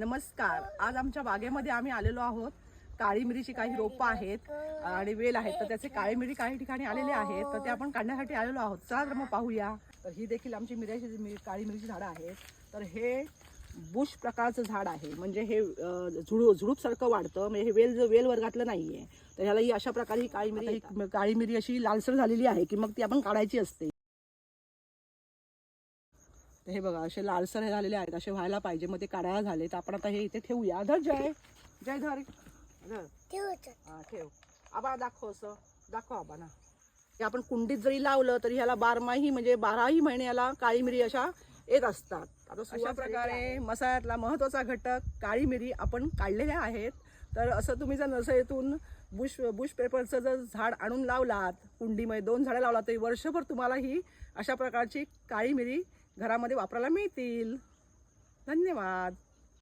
नमस्कार. आज आमच्या बागेमध्ये आम्ही आलेलो आहोत. काळी मिरीची काही रोपं आहेत आणि वेल आहेत. तर त्याचे काळी मिरी काही ठिकाणी आलेले आहेत. तर ते आपण काढण्यासाठी आलेलो आहोत. चला तर मग पाहूया. तर ही देखील आमची मिऱ्याची काळी मिरीची झाडं आहेत. तर हे बुश प्रकारचं झाड आहे. म्हणजे हे झुडू झुडूपसारखं वाढतं. म्हणजे हे वेल वेल वर्गातलं नाही आहे तर ह्याला ही अशा प्रकारे ही काळी मिरी काळी मिरी अशी लालसर झालेली आहे की मग ती आपण काढायची असते. तर हे बघा असे लालसर हे झालेले आहेत असे व्हायला पाहिजे. मग ते काढायला झाले. तर आपण आता हे इथे ठेवूया. धर जय. जय धर. हा ठेव. आबा दाखव असं. दाखव आबा ना हे आपण कुंडीत जरी लावलं तरी ह्याला बारमाही म्हणजे बाराही महिने याला काळी मिरी अशा येत असतात. आता अशा प्रकारे मसाल्यातला महत्त्वाचा घटक काळी मिरी आपण काढलेल्या आहेत. तर असं तुम्ही जर नर्सरीतून बुश बुश पेपरचं जर झाड आणून लावलात कुंडीमध्ये दोन झाडं लावलात तरी वर्षभर तुम्हाला ही अशा प्रकारची काळी मिरी घरामध्ये वापरायला मिळतील. धन्यवाद.